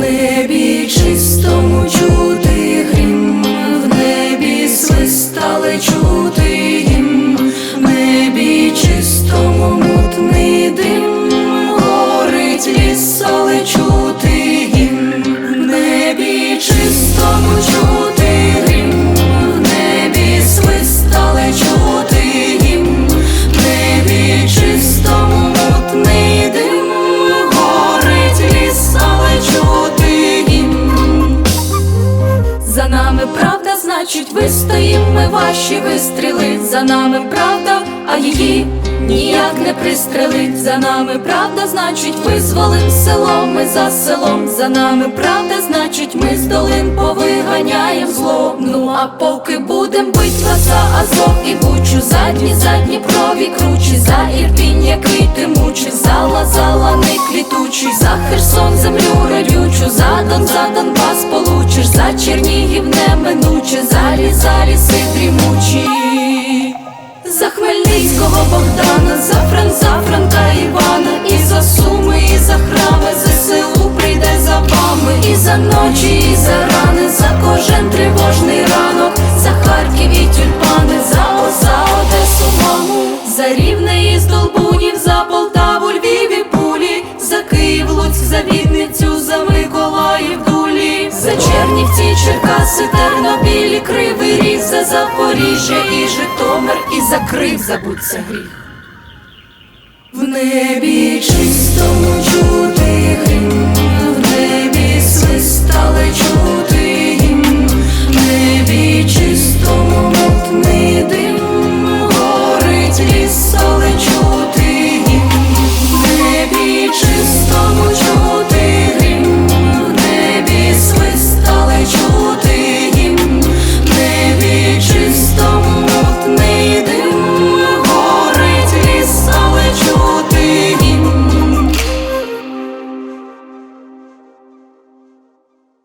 небі чистому чути За нами правда, значить, вистоїм ми ваші вистріли. За нами правда, а її ніяк не пристрелить. За нами правда, значить, визволим село, ми за селом. За нами правда, значить, ми з долин повиганяєм зло. Ну а поки будем битва за Азов і бучу, задні, задні прові кручі, за Ірпінь, який ти мучив, за лазалани квітучий, за Херсон землю радючу, за Дон, за Донбас За Хмельницького Богдана, за Фран, за Франка Івана, і за Суми, і за храми, ЗСУ прийде за вами, і за ночі, і за рани, за кожен тривожний ранок, за Харків і тюльпани, за О, за Одесу, маму, за Рівне і Здолбунів, за Полтаву, Львів і Пулі, за Київ, Луцьк, за Вінницю, за Миколаїв, Чернівці, Черкаси, Тернопіль, і Кривий Ріг, за Запоріжжя і Житомир, і за Крив забудься гріх. В небі чистому чути грім,